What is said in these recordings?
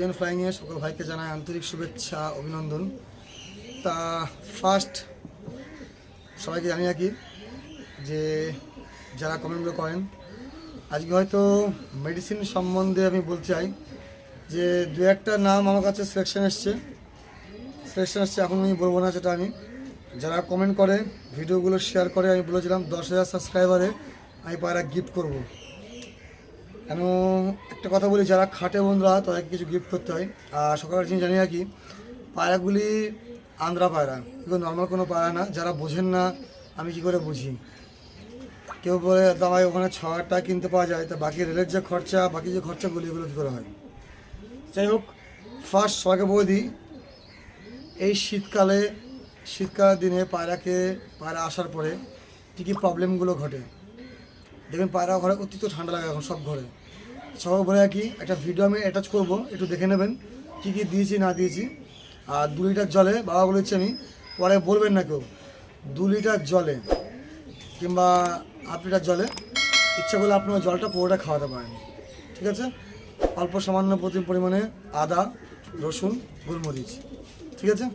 বিজন ফ্লাইংয়ে সকল ভাইকে জানাই আন্তরিক শুভেচ্ছা, অভিনন্দন। তা ফার্স্ট সবাইকে জানি আর কি যে যারা কমেন্টগুলো করেন, আজকে হয়তো মেডিসিন সম্বন্ধে আমি বলতে চাই যে দু একটা নাম আমার কাছে সিলেকশন এসছে। সিলেকশন এসছে এখন আমি বলব না সেটা আমি। যারা কমেন্ট করে ভিডিওগুলো শেয়ার করে, আমি বলেছিলাম দশ হাজার সাবস্ক্রাইবারে আমি পায়রা গিফট করব। কেন একটা কথা বলি, যারা খাটে বন্ধুরা, তাদেরকে কিছু গিফট করতে হয়। আর সকালের জিনিস জানি কি পায়রাগুলি আন্দ্রা পায়রা। এগুলো নর্মাল কোনো পায়রা না, যারা বোঝেন না আমি কি করে বুঝি। কেউ বলে দামায় ওখানে ছ টাকা কিনতে পাওয়া যায়। তা বাকি রেলের যে খরচা, বাকি যে খরচাগুলি, এগুলো কী করে হয়? যাই হোক ফার্স্ট সবাইকে বলে দিই, এই শীতকালে, শীতকালের দিনে পায়রাকে, পায়রা আসার পরে কী কী প্রবলেমগুলো ঘটে? দেখবেন পায়রা ঘরে অতিরিক্ত ঠান্ডা লাগে এখন সব ঘরে। সবাই বলে কি একটা ভিডিও আমি অ্যাটাচ করব, একটু দেখে নেবেন কী কী দিয়েছি, না দিয়েছি। আর দু লিটার জলে, বাবা বলেছি আমি, পরে বলবেন না কেউ, দু লিটার জলে কিংবা হাফ লিটার জলে, ইচ্ছা করলে আপনি ওই জলটা পুরোটা খাওয়াতে পারেন, ঠিক আছে? অল্প সামান্য প্রতি পরিমাণে আদা, রসুন, গোলমরিচ, ঠিক আছে?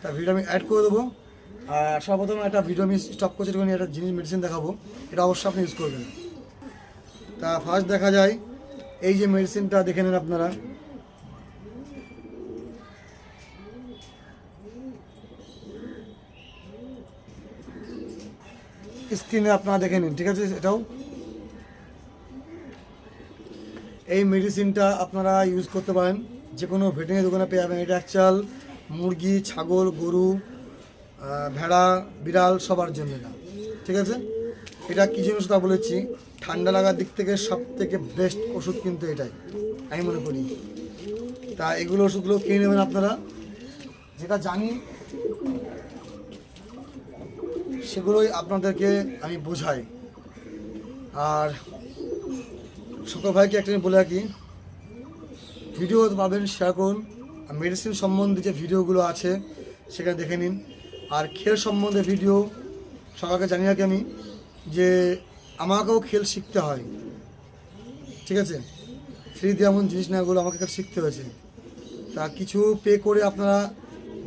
তা ভিডিও আমি অ্যাড করে দেবো। আর সর্বপ্রথম একটা ভিডিও আমি স্টপ করছি একটা জিনিস মেডিসিন দেখাবো, এটা অবশ্যই আপনি ইউজ করবেন। তা ফার্স্ট দেখা যায় এই যে মেডিসিনটা দেখে নেন আপনারা। স্ক্রিনে আপনারা দেখে নিন, ঠিক আছে? এটাও। এই মেডিসিনটা আপনারা ইউজ করতে পারেন। যে কোনো ভেটেরিনারি দোকানে পেয়ে যাবেন। এটা অ্যাকচুয়াল মুরগি, ছাগল, গরু ভেড়া, বিড়াল সবার জন্য এটা, ঠিক আছে? এটা কী জিনিস তা বলেছি? ঠান্ডা লাগার দিক থেকে সব থেকে বেস্ট ওষুধ কিন্তু এটাই, আমি মনে করি। তা এগুলো ওষুধগুলো কিনে নেবেন আপনারা। যেটা জানি, সেগুলোই আপনাদেরকে আমি বোঝাই। আর সকল ভাইকে একটা বলে রাখি ভিডিও পাবেন শেয়ার করুন। আর মেডিসিন সম্বন্ধে যে ভিডিওগুলো আছে সেখানে দেখে নিন। আর খেল সম্বন্ধে ভিডিও সকালকে জানি রাখি আমি যে আমাকেও খেল শিখতে হয়। ঠিক আছে? ফ্রি দিয়ে এমন জিনিস না, এগুলো আমাকে শিখতে হয়েছে। তা কিছু পে করে আপনারা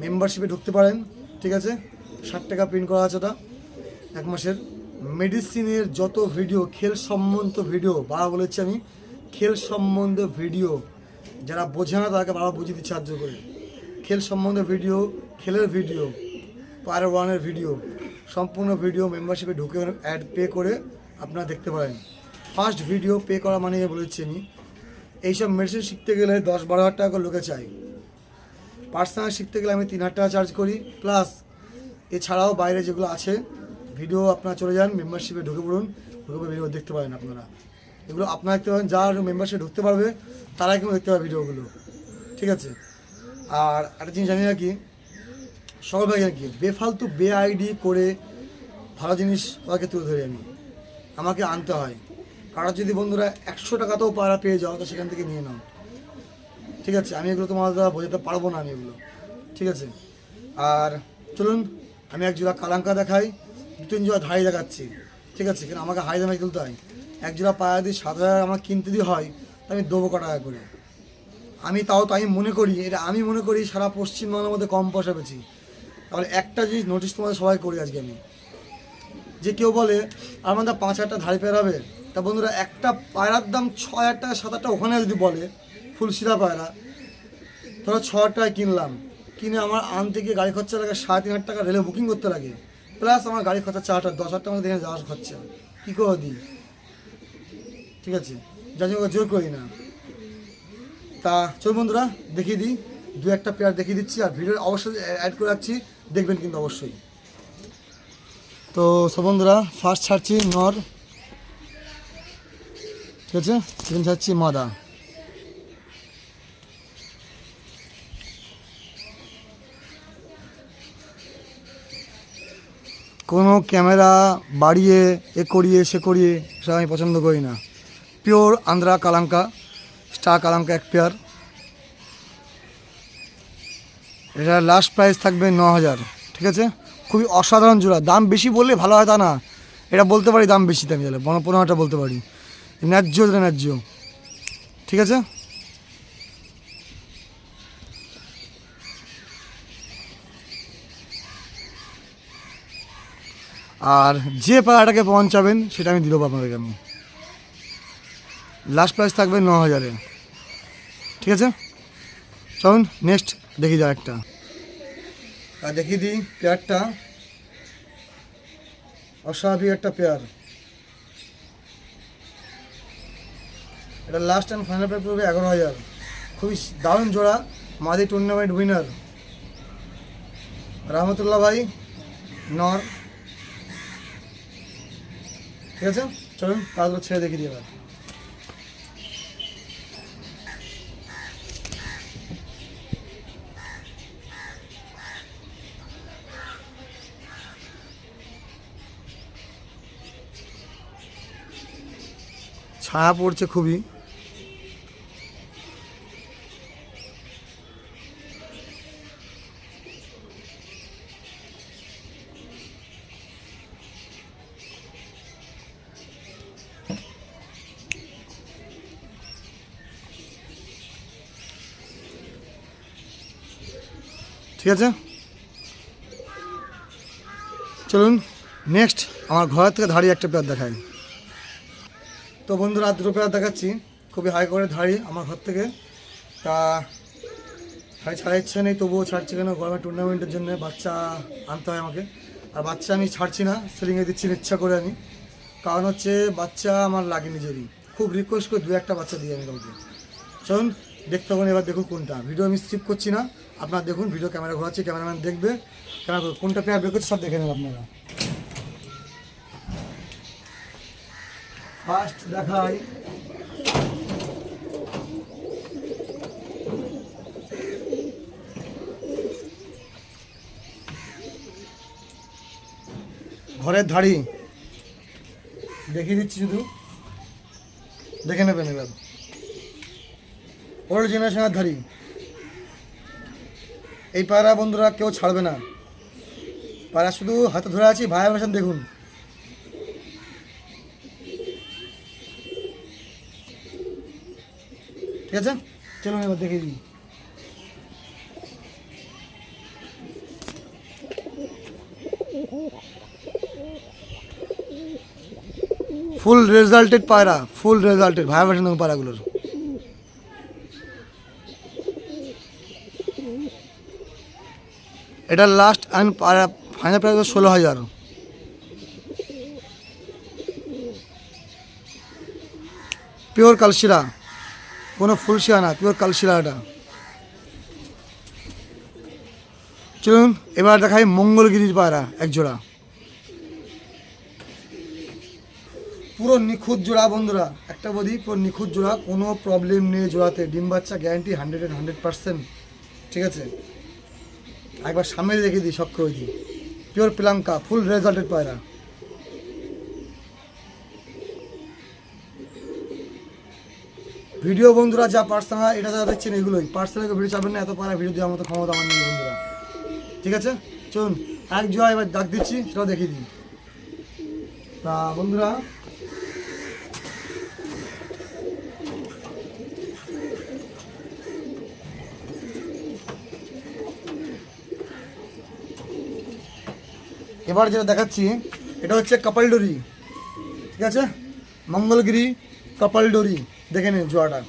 মেম্বারশিপে ঢুকতে পারেন, ঠিক আছে? ষাট টাকা প্রিন্ট করা আছে ওটা, এক মাসের। মেডিসিনের যত ভিডিও খেল সম্বন্ধ ভিডিও বাবা বলেছি আমি, খেল সম্বন্ধে ভিডিও যারা বোঝে না তাকে বাবা বুঝিয়ে দিচ্ছে সাহায্য করে। খেল সম্বন্ধে ভিডিও খেলের ভিডিও পার ওয়ানের ভিডিও সম্পূর্ণ ভিডিও মেম্বারশিপে ঢুকে অ্যাড পে করে আপনারা দেখতে পারেন। ফার্স্ট ভিডিও পে করা মানে বলেছি আমি, এইসব মেডিসিন শিখতে গেলে দশ বারো হাজার টাকা করে লোকে চাই পার্সোনাল শিখতে গেলে আমি তিন হাজার টাকা চার্জ করি প্লাস এছাড়াও বাইরে যেগুলো আছে ভিডিও আপনারা চলে যান মেম্বারশিপে ঢুকে পড়ুন, ঢুকে ভিডিও দেখতে পারেন আপনারা। এগুলো আপনারা দেখতে পারেন, যার মেম্বারশিপে ঢুকতে পারবে, তারাই কিন্তু দেখতে পাবে ভিডিওগুলো ঠিক আছে? আর একটা জিনিস জানি না কি, সকল ভাই কি, বেফালতু বে আইডি করে ভালো জিনিস ওকে তুলে ধরি আমি। আমাকে আনতে হয়। কারও যদি বন্ধুরা একশো টাকাতেও পাড়া পেয়ে যাও, তো সেখান থেকে নিয়ে নাও। ঠিক আছে? আমি এগুলো তোমার দ্বারা বোঝাতে পারব না আমি এগুলো। ঠিক আছে? আর চলুন, আমি এক জোড়া কালাঙ্কা দেখাই। দু তিন জোড়া ধাড়ি দেখাচ্ছি। ঠিক আছে? কেন আমাকে হাই দামে তুলতে হয়। এক জোড়া পায়া দিয়ে সাত হাজার আমার কিনতে দিয়ে হয়, তা আমি দেবো টাকা করে। আমি তাও তাই মনে করি, এটা আমি মনে করি সারা পশ্চিমবঙ্গের মধ্যে কম পয়সা পেয়েছি তাহলে একটা জিনিস নোটিশ তোমাদের সবাই করি আজকে আমি। যে কেউ বলে আমাদের পাঁচ হাজার টাকা ধাড়ি পেরাবে তা বন্ধুরা, একটা পায়রার দাম ছ হাজার টাকা, সাত হাজার ওখানে যদি বলে, ফুলশিরা পায়রা, ধরো ছ হাজার টাকা কিনলাম। কিনে আমার আনতে গিয়ে গাড়ি খরচা লাগে সাড়ে তিন হাজার টাকা, রেলে বুকিং করতে লাগে। প্লাস আমার গাড়ি খরচা চার হাজার, দশ হাজার টাকা দেখে যাওয়ার খরচা। কী করে দিই? ঠিক আছে? যার জন্য জোর করি না। তা চল বন্ধুরা, দেখিয়ে দিই। দু একটা পেয়ার দেখিয়ে দিচ্ছি আর ভিডিও অবশ্যই অ্যাড করে রাখছি। দেখবেন কিন্তু অবশ্যই। তো সব বন্ধুরা ফার্স্ট ছাড়ছি নর। ঠিক আছে? সেকেন্ড ছাড়ছি মাদা। কোনো ক্যামেরা বাড়িয়ে, এ করিয়ে, সে করিয়ে সেটা আমি পছন্দ করি না। পিওর আন্ধ্রা কালাঙ্কা স্টার কালাঙ্কা এক পেয়ার এটা লাস্ট প্রাইস থাকবে ন হাজার ঠিক আছে? খুবই অসাধারণ জোড়া। দাম বেশি বললে ভালো হয় তা না। এটা বলতে পারি দাম বেশি আমি তাহলে বন পনেরোটা বলতে পারি। ন্যায্য এটা ন্যায্য। ঠিক আছে? আর যে পাড়াটাকে পৌঁছাবেন, সেটা আমি দিব আপনাদেরকে আমি। লাস্ট প্রাইস থাকবে ন হাজারে। ঠিক আছে? চলুন নেক্সট দেখি যাও একটা। আর দেখিয়ে দিই পেয়ারটা। অস্বাভাবিক একটা পেয়ার। এটা লাস্ট অ্যান্ড ফাইনাল প্রাইস পড়বে এগারো হাজার। খুবই দারুণ জোড়া, মাদি টুর্নামেন্ট উইনার রহমতুল্লাহ ভাই, নর। ঠিক আছে? চলুন কাজগুলো ছেড়ে দেখিয়ে দিই ছায়া পড়ছে খুবই। ঠিক আছে? চলুন নেক্সট আমার ঘরের থেকে ধাড়ি একটা পেয়ার দেখায় তো বন্ধুরা দুটো পেয়ার দেখাচ্ছি। খুবই হাই করে ধাড়ি আমার ঘর থেকে। তা ধাড়ি ছাড়া ইচ্ছে নেই, তবুও ছাড়ছি কেন? গরমের টুর্নামেন্টের জন্য বাচ্চা আনতে হয় আমাকে। আর বাচ্চা আমি ছাড়ছি না সেলিংয়ে দিচ্ছি ইচ্ছা করে আমি। কারণ হচ্ছে বাচ্চা আমার লাগে নিজেরই খুব রিকোয়েস্ট করে দু একটা বাচ্চা দিই আমি কাউকে। চলুন, দেখতে পাবেন এবার দেখুন কোনটা। ভিডিও আমি স্কিপ করছি না। আপনারা দেখুন ভিডিও ক্যামেরা ঘোরাচ্ছি ক্যামেরাম্যান দেখবে। ক্যামেরা কোনটা পেয়ার বের করছে সব দেখে নেন আপনারা। ফার্স্ট দেখাই। ঘরের ধাড়ি। দেখিয়ে দিচ্ছি শুধু। দেখে নেবেন এবার। ওল্ড জেনারেশনের ধাড়ি। এই পায়রা বন্ধুরা কেউ ছাড়বে না। পায়রা শুধু হাতে ধরে আছি ভাই দেখুন। ঠিক আছে? চলুন এবার দেখে দিই ফুল রেজাল্টেড পায়রা ফুল রেজাল্টেড ভাই ভাষণ দেখুন পায়রাগুলোর। এটা লাস্ট অ্যান্ড ফাইনাল প্রাইস ষোলো হাজার। পিওর কালশিরা কোনো ফুলশিয়া না পিওর কালশিরা এটা চলুন, এবার দেখাই মঙ্গলগিরির পায়রা, এক জোড়া। পুরো নিখুঁত জোড়া বন্ধুরা, একটা বদি পুরো নিখুঁত জোড়া, কোনো প্রবলেম নেই জোড়াতে। ডিম বাচ্চা গ্যারান্টি হান্ড্রেড অ্যান্ড হান্ড্রেড ঠিক আছে? একবার সামনে রেখে দিই, সব করে দিই। পিওর প্লাঙ্কা ফুল রেজাল্টেড পায়রা। ভিডিও বন্ধুরা যা পার্সোনাল, এটা যা দেখছেন এগুলোই। পার্সোনাল ভিডিও চাবেন না, এত পারা ভিডিও দেওয়ার মতো ক্ষমতা আমার নেই বন্ধুরা। ঠিক আছে? চলুন, এক জোড়া এবার ডাক দিচ্ছি, সেটাও দেখিয়ে দিই। তা বন্ধুরা, এবার যেটা দেখাচ্ছি, এটা হচ্ছে কপালডোরি। ঠিক আছে? মঙ্গলগিরি কপালডোরি। দেখে নিন জোয়াটা।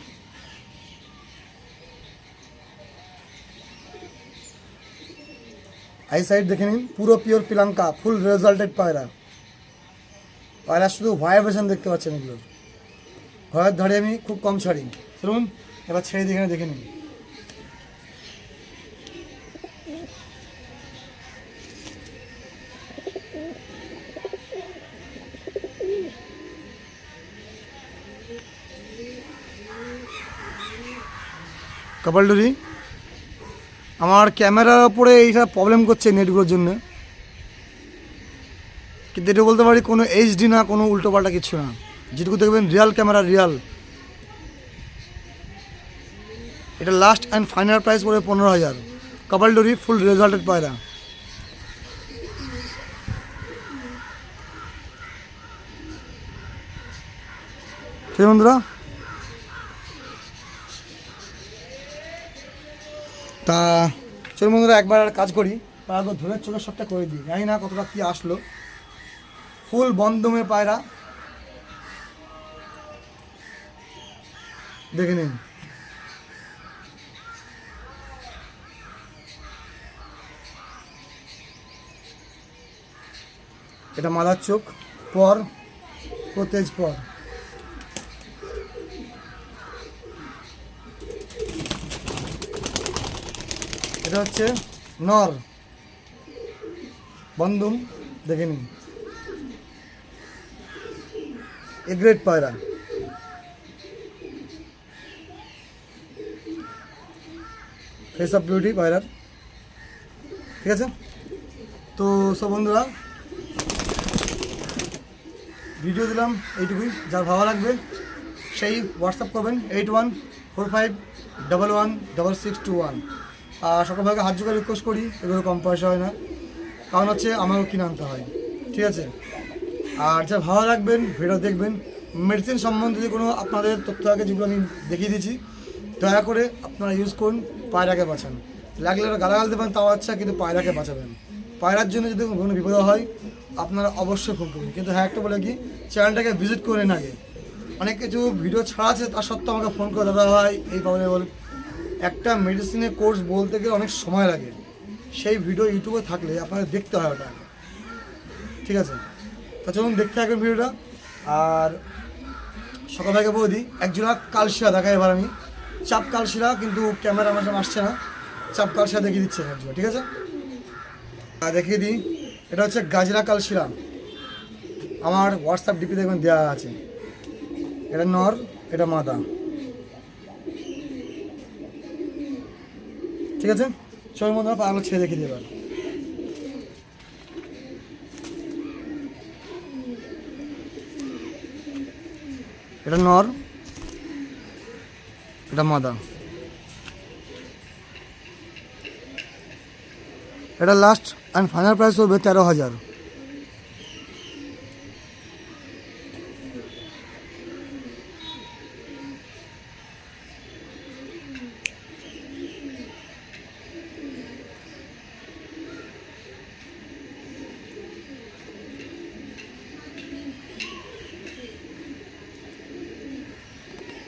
আই সাইড দেখে নিন, পুরো পিওর পিলাঙ্কা ফুল রেজাল্টেড পায়রা। পায়রা শুধু ভাইব্রেশন দেখতে পাচ্ছেন এগুলো। ঘরের ধারে আমি খুব কম ছাড়ি। চলুন, এবার ছেড়ে দিয়ে দেখে নিন। কপালডুরি। আমার ক্যামেরার ওপরে এইটা প্রবলেম করছে নেটগুলোর জন্য। কিন্তু এটা বলতে পারি কোনো এইচডি না, কোনো উল্টোপাল্টা কিছু না। যেটুকু দেখবেন রিয়াল ক্যামেরা রিয়াল এটা লাস্ট অ্যান্ড ফাইনাল প্রাইস পড়বে পনেরো হাজার। কপালডুরি ফুল রেজাল্টেড পায়রা। ঠিক বন্ধুরা? তা চলুন বন্ধুরা, একবার আর কাজ করি। তারপর ধরে চোখের সবটা করে দিই। জানি না কতটা কী আসলো। ফুল বন্ধমে পায়রা। দেখে নিন। এটা মালার চোখ। পর ও তেজ পর। এটা হচ্ছে নর। বন্ধুম, দেখে নিন। এ গ্রেড পায়রা। ফেস অফ বিউটি পায়রার। ঠিক আছে? তো সব বন্ধুরা ভিডিও দিলাম এইটুকুই। যার ভালো লাগবে, সেই হোয়াটসঅ্যাপ করবেন eight one four five double one double six two one আর সকলভাবে হাত জোগাড় রিকোয়েস্ট করি, এগুলো কম পয়সা হয় না। কারণ হচ্ছে আমারও কিনে আনতে হয়, ঠিক আছে? আর যা ভালো রাখবেন, ভিডিও দেখবেন মেডিসিন সম্বন্ধে যে কোনো আপনাদের তথ্য আগে যেগুলো আমি দেখিয়ে দিয়েছি, দয়া করে আপনারা ইউজ করুন, পায়রাকে বাঁচান। লাগলে ওরা গালাগাল দেবেন, তাও আচ্ছা কিন্তু পায়রাকে বাঁচাবেন। পায়রার জন্য যদি কোনো বিপদ হয়, আপনারা অবশ্যই ফোন করবেন। কিন্তু হ্যাঁ একটা বলে কি চ্যানেলটাকে ভিজিট করেন আগে। অনেক কিছু ভিডিও ছাড়া আছে, তা সত্ত্বেও আমাকে ফোন করে, দাদা ভাই, এই প্রবলেম বল একটা মেডিসিনের কোর্স বলতে গেলে অনেক সময় লাগে। সেই ভিডিও ইউটিউবে থাকলে আপনাদের দেখতে হয় ওটা। ঠিক আছে? তা চলুন দেখতে থাকবেন ভিডিওটা আর সকাল থেকে বৌদি একজোড়া কালশিরা দেখাই এবার আমি। চাপ কালশিরা কিন্তু ক্যামেরা আমার আসছে না। চাপ কালশিরা দেখিয়ে দিচ্ছে একজোড়া ঠিক আছে? আর দেখিয়ে দিই, এটা হচ্ছে গাজরা কালশিরা। আমার হোয়াটসঅ্যাপ ডিপি দেখবেন দেওয়া আছে। এটা নর, এটা মাদা। ঠিক আছে? সবাই মনে হয় আলো ছেড়ে দেখে দেবেন এটা নর, এটা মাদা। এটা লাস্ট অ্যান্ড ফাইনাল প্রাইস হবে তেরো হাজার।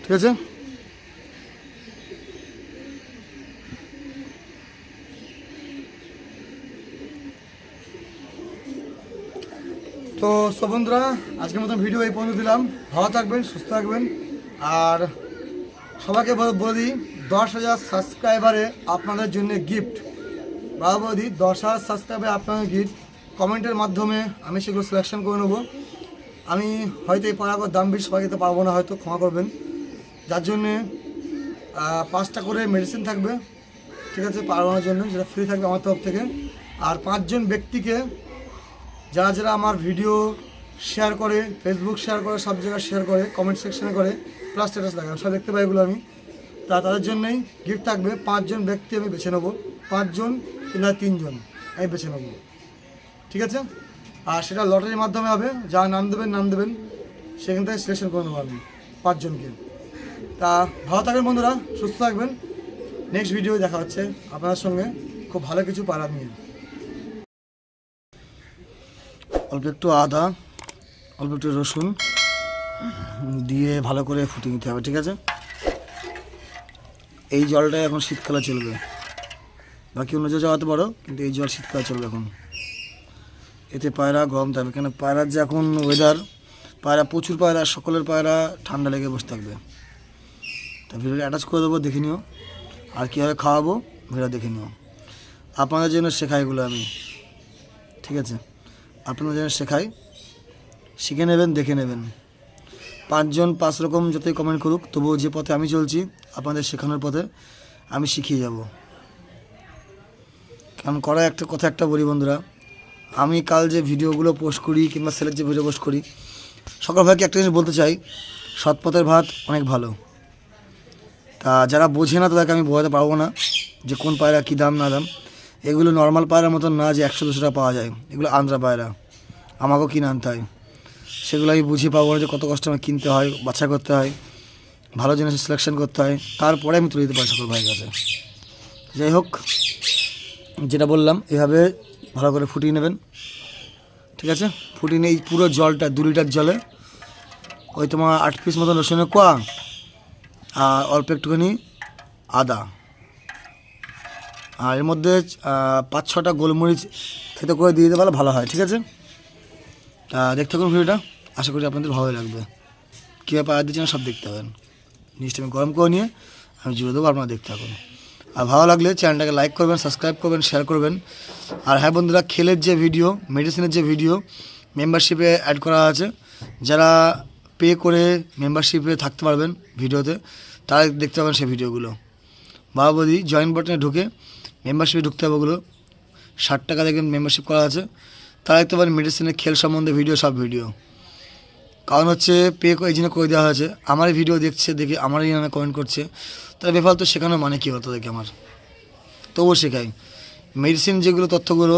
ঠিক আছে? তো সব আজকের মতন ভিডিও এই পর্যন্ত দিলাম। ভালো থাকবেন, সুস্থ থাকবেন। আর সবাইকে বল- বলে দিই, দশ হাজার সাবস্ক্রাইবারে আপনাদের জন্য গিফট বাবা বৌদি দশ হাজার সাবস্ক্রাইবারে আপনাদের গিফট কমেন্টের মাধ্যমে আমি সেগুলো সিলেকশন করে নেব। আমি হয়তো এই পাড়াগর দাম বেশি সবাই দিতে পারব না, হয়তো ক্ষমা করবেন। যার জন্যে পাঁচটা করে মেডিসিন থাকবে, ঠিক আছে পারবানোর জন্য, যেটা ফ্রি থাকবে আমার তরফ থেকে। আর পাঁচজন ব্যক্তিকে, যারা যারা আমার ভিডিও শেয়ার করে ফেসবুক শেয়ার করে, সব জায়গায় শেয়ার করে কমেন্ট সেকশনে করে প্লাস স্ট্যাটাস লাগে সব দেখতে পাই এগুলো আমি। তা তাদের জন্যই গিফট থাকবে, পাঁচজন ব্যক্তি আমি বেছে নেব। পাঁচজন কিংবা তিনজন আমি বেছে নেব। ঠিক আছে? আর সেটা লটারির মাধ্যমে হবে, যা নাম দেবেন নাম দেবেন, সেখান থেকে সিলেকশন করে নেব আমি পাঁচজনকে। তা ভালো থাকবেন বন্ধুরা, সুস্থ থাকবেন। নেক্সট ভিডিও দেখা হচ্ছে আপনার সঙ্গে খুব ভালো কিছু পাড়া নিয়ে। অল্প একটু আদা, অল্প একটু রসুন দিয়ে ভালো করে ফুটিয়ে নিতে হবে, ঠিক আছে? এই জলটা এখন শীতকালে চলবে। বাকি অন্য জল চাওয়াতে পারো, কিন্তু এই জল শীতকালে চলবে এখন। এতে পায়রা গরম থাকবে, কেন পায়রার যে এখন ওয়েদার পায়রা প্রচুর পায়রা, সকলের পায়রা ঠান্ডা লেগে বসে থাকবে। তা ভিডিওটা অ্যাটাচ করে দেবো, দেখে নিও। আর কীভাবে খাওয়াবো ভিডিও দেখে নিও। আপনাদের জন্য শেখাই এগুলো আমি। ঠিক আছে? আপনাদের জন্য শেখাই। শিখে নেবেন, দেখে নেবেন। পাঁচজন পাঁচ রকম যতই কমেন্ট করুক, তবুও যে পথে আমি চলছি, আপনাদের শেখানোর পথে আমি শিখিয়ে যাব। কারণ করা একটা কথা একটা বলি বন্ধুরা, আমি কাল যে ভিডিওগুলো পোস্ট করি কিংবা সেলের যে ভিডিও পোস্ট করি, সকল ভাইকে একটা জিনিস বলতে চাই, সৎ পথের ভাত অনেক ভালো। তা যারা বোঝে না তাদেরকে আমি বোঝাতে পারব না যে কোন পায়রা কী দাম, না দাম। এগুলো নর্মাল পায়রার মতন না যে একশো, দুশো পাওয়া যায়। এগুলো আন্দ্রা পায়রা। আমাকেও কিনে আনতে হয়। সেগুলো আমি বুঝিয়ে পাবো না যে কত কষ্ট আমার কিনতে হয়, বাছাই করতে হয়, ভালো জিনিস সিলেকশন করতে হয়। তারপরে আমি তুলে দিতে পারি সকল ভাইয়ের কাছে। যাই হোক, যেটা বললাম, এভাবে ভালো করে ফুটিয়ে নেবেন। ঠিক আছে? ফুটিয়ে নিয়ে পুরো জলটা, দু লিটার জলে। ওই তোমার আট পিস মতন রসুনের কোয়া অল্প একটুখানি আদা। আর এর মধ্যে পাঁচ ছটা গোলমরিচ খেতে করে দিয়ে দিতে পারলে ভালো হয়, ঠিক আছে? তা দেখতে থাকুন ভিডিওটা, আশা করি আপনাদের ভালো লাগবে। কীভাবে পাড়া দিচ্ছি না, সব দেখতে পাবেন। জিনিসটা আমি গরম করে নিয়ে আমি জুড়ে দেবো, আপনারা দেখতে থাকুন। আর ভালো লাগলে চ্যানেলটাকে লাইক করবেন, সাবস্ক্রাইব করবেন, শেয়ার করবেন। আর হ্যাঁ বন্ধুরা, খেলের যে ভিডিও, মেডিসিনের যে ভিডিও মেম্বারশিপে অ্যাড করা আছে, যারা পে করে মেম্বারশিপে থাকতে পারবেন ভিডিওতে তারা দেখতে পাবেন সেই ভিডিওগুলো। বাবাবদি জয়েন বাটনে ঢুকে মেম্বারশিপে ঢুকতে হবে ওগুলো। ষাট টাকা দেখবেন মেম্বারশিপ করা আছে। তারা দেখতে পারেন মেডিসিনের খেল সম্বন্ধে ভিডিও সব ভিডিও কারণ হচ্ছে পে এই জন্য করে দেওয়া হয়েছে। আমারই ভিডিও দেখছে, দেখে আমারই নামে কমেন্ট করছে। তাহলে বেফাল তো শেখানোর মানে কী হতো দেখে আমার? তবুও শেখাই। মেডিসিন যেগুলো, তথ্যগুলো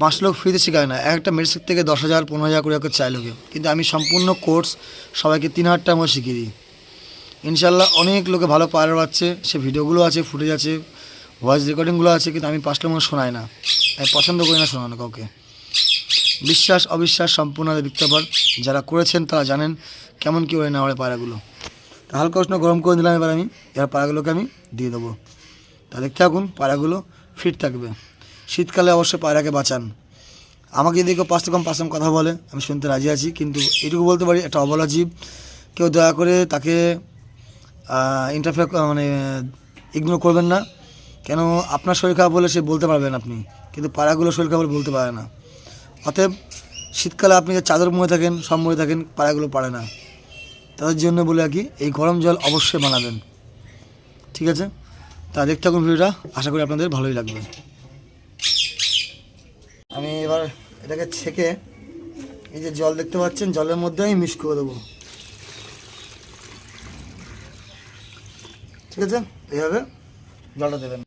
পাঁচ লোক ফ্রিতে শেখায় না। একটা মেডিসিন থেকে দশ হাজার, পনেরো হাজার করে চাই লোকে। কিন্তু আমি সম্পূর্ণ কোর্স সবাইকে তিন হাজার টাকা শিখিয়ে দিই। ইনশাল্লাহ অনেক লোকে ভালো পাওয়ার পাচ্ছে, সে ভিডিওগুলো আছে, ফুটেজ আছে ভয়েস রেকর্ডিংগুলো আছে, কিন্তু আমি পাঁচটা মনে শোনাই না। আমি পছন্দ করি না শোনানো কাউকে। বিশ্বাস, অবিশ্বাস সম্পূর্ণ বিজ্ঞাপন। যারা করেছেন তারা জানেন কেমন কী ওই না ওই পায়রাগুলো। হালকা উষ্ণ গরম করে দিলাম এবার আমি। এবার পায়রাগুলোকে আমি দিয়ে দেবো। তা দেখতে থাকুন, পায়রাগুলো ফিট থাকবে। শীতকালে অবশ্যই পায়রাকে বাঁচান। আমাকে যদি কেউ পাঁচটা কম পাঁচ কম কথা বলে, আমি শুনতে রাজি আছি, কিন্তু এটুকু বলতে পারি, একটা অবলা জীব। কেউ দয়া করে তাকে ইন্টারফেয়ার মানে ইগনোর করবেন না। কেন, আপনার শরীর খারাপ বলে সে বলতে পারবেন আপনি। কিন্তু পাড়াগুলো শরীর খারাপ বলে বলতে পারে না। অতএব, শীতকালে আপনি যে চাদর মুড়ে থাকেন, সব মুড়ে থাকেন, পাড়াগুলো পারে না। তাদের জন্য বলে আর কি এই গরম জল অবশ্যই বানাবেন। ঠিক আছে? তা দেখতে থাকুন ভিডিওটা। আশা করি আপনাদের ভালোই লাগবে। আমি এবার এটাকে ছেঁকে এই যে জল দেখতে পাচ্ছেন, জলের মধ্যে আমি মিক্স করে দেবো। ঠিক আছে? এইভাবে জলটা দেবেন।